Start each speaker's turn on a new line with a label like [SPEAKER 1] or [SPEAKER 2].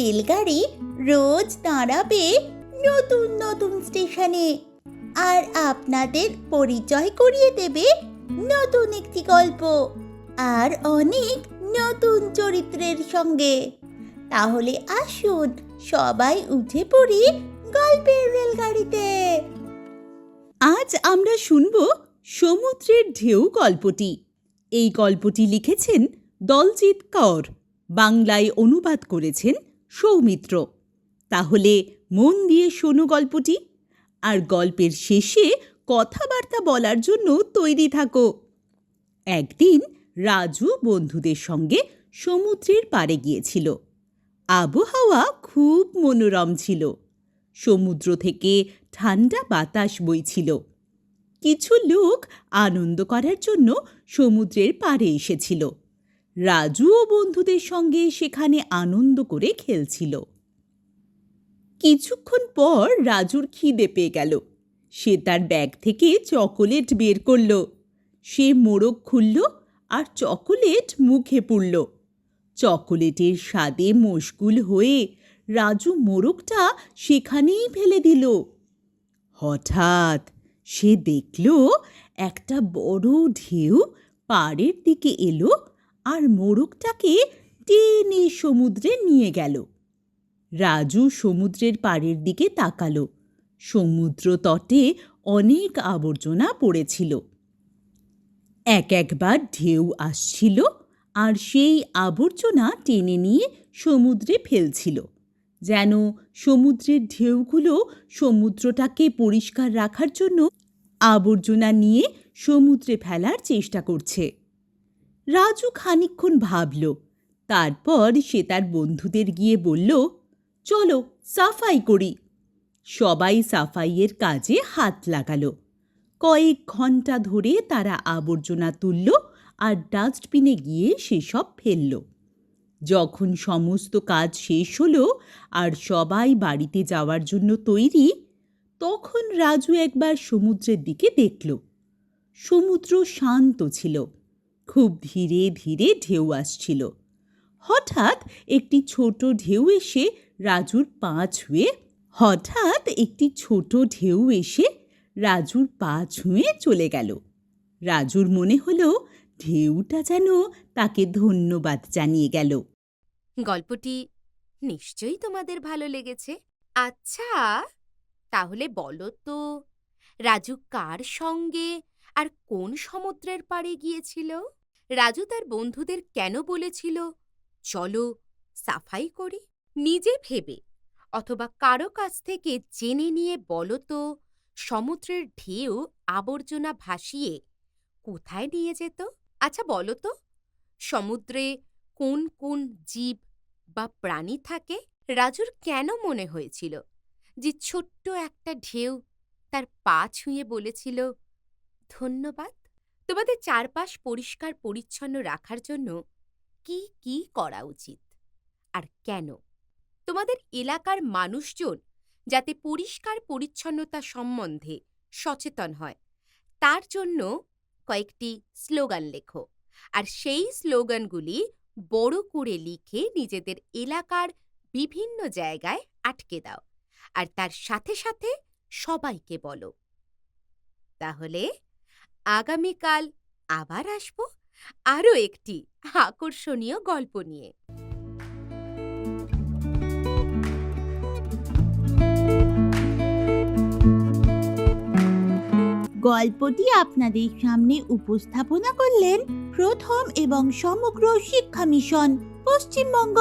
[SPEAKER 1] রেলগাড়ি রোজ দাঁড়াবে নতুন নতুন স্টেশনে। আর আপনাদের পরিচয় করিয়ে দেবে নতুন একটি গল্প আর অনেক নতুন চরিত্রের সঙ্গে। তাহলে আসুন সবাই উঠে পড়ি গল্পের রেলগাড়িতে।
[SPEAKER 2] আজ আমরা শুনব সমুদ্রের ঢেউ গল্পটি। এই গল্পটি লিখেছেন দলজিৎ কর বাংলায় অনুবাদ করেছেন সৌমিত্র। তাহলে মন দিয়ে শোনো গল্পটি, আর গল্পের শেষে কথাবার্তা বলার জন্য তৈরি থাকো। একদিন রাজু বন্ধুদের সঙ্গে সমুদ্রের পাড়ে গিয়েছিল। আবহাওয়া খুব মনোরম ছিল। সমুদ্র থেকে ঠান্ডা বাতাস বইছিল। কিছু লোক আনন্দ করার জন্য সমুদ্রের পাড়ে এসেছিল। রাজু ও বন্ধুদের সঙ্গে সেখানে আনন্দ করে খেলছিল। কিছুক্ষণ পর রাজুর খিদে পেয়ে গেল। সে তার ব্যাগ থেকে চকোলেট বের করল। সে মোড়ক খুলল আর চকোলেট মুখে পুড়ল। চকোলেটের স্বাদে মশগুল হয়ে রাজু মোড়কটা সেখানেই ফেলে দিল। হঠাৎ সে দেখল একটা বড় ঢেউ পাড়ের দিকে এলো আর মোরগটাকে টেনে সমুদ্রে নিয়ে গেল। রাজু সমুদ্রের পাড়ের দিকে তাকালো। সমুদ্র তটে অনেক আবর্জনা পড়েছিল। এক একবার ঢেউ আসছিল আর সেই আবর্জনা টেনে নিয়ে সমুদ্রে ফেলছিল, যেন সমুদ্রের ঢেউগুলো সমুদ্রটাকে পরিষ্কার রাখার জন্য আবর্জনা নিয়ে সমুদ্রে ফেলার চেষ্টা করছে। রাজু খানিকক্ষণ ভাবল, তারপর সে তার বন্ধুদের গিয়ে বলল, চলো, সাফাই করি। সবাই সাফাইয়ের কাজে হাত লাগালো। কয়েক ঘণ্টা ধরে তারা আবর্জনা তুলল আর ডাস্টবিনে গিয়ে সেসব ফেলল। যখন সমস্ত কাজ শেষ হলো আর সবাই বাড়িতে যাওয়ার জন্য তৈরি, তখন রাজু একবার সমুদ্রের দিকে দেখল। সমুদ্র শান্ত ছিল। খুব ধীরে ধীরে ঢেউ আসছিল। হঠাৎ একটি ছোট ঢেউ এসে রাজুর পা ছুঁয়ে, হঠাৎ একটি ছোট ঢেউ এসে রাজুর পা ছুঁয়ে চলে গেল। রাজুর মনে হলো ঢেউটা যেন তাকে ধন্যবাদ জানিয়ে গেল।
[SPEAKER 3] গল্পটি নিশ্চয়ই তোমাদের ভালো লেগেছে। আচ্ছা তাহলে বলো তো, রাজু কার সঙ্গে আর কোন সমুদ্রের পাড়ে গিয়েছিল? রাজু তার বন্ধুদের কেন বলেছিল? চলো সাফাই করি। নিজে ভেবে, অথবা কারও কাছ থেকে জেনে নিয়ে বলো তো, সমুদ্রের ঢেউ আবর্জনা ভাসিয়ে কোথায় নিয়ে যেত? আচ্ছা বলো তো, সমুদ্রে কোন কোন জীব বা প্রাণী থাকে? রাজুর কেন মনে হয়েছিল যে ছোট্ট একটা ঢেউ তার পা ছুঁয়ে বলেছিল, ধন্যবাদ তোমাদের চারপাশ পরিষ্কার, পরিচ্ছন্ন রাখার জন্য কি কি করা উচিত? আর কেন? তোমাদের এলাকার মানুষজন যাতে পরিষ্কার, পরিচ্ছন্নতা সম্বন্ধে সচেতন হয়, তার জন্য কয়েকটি স্লোগান লেখো। আর সেই স্লোগানগুলি বড় করে লিখে নিজেদের এলাকার বিভিন্ন জায়গায় আটকে দাও। আর তার সাথে সাথে সবাইকে বলো। তাহলে আগামীকাল আবার আসব আরও একটি আকর্ষণীয় গল্প নিয়ে।
[SPEAKER 1] গল্পটি আপনাদের সামনে উপস্থাপনা করলেন প্রথম এবং সমগ্র শিক্ষা মিশন, পশ্চিমবঙ্গ।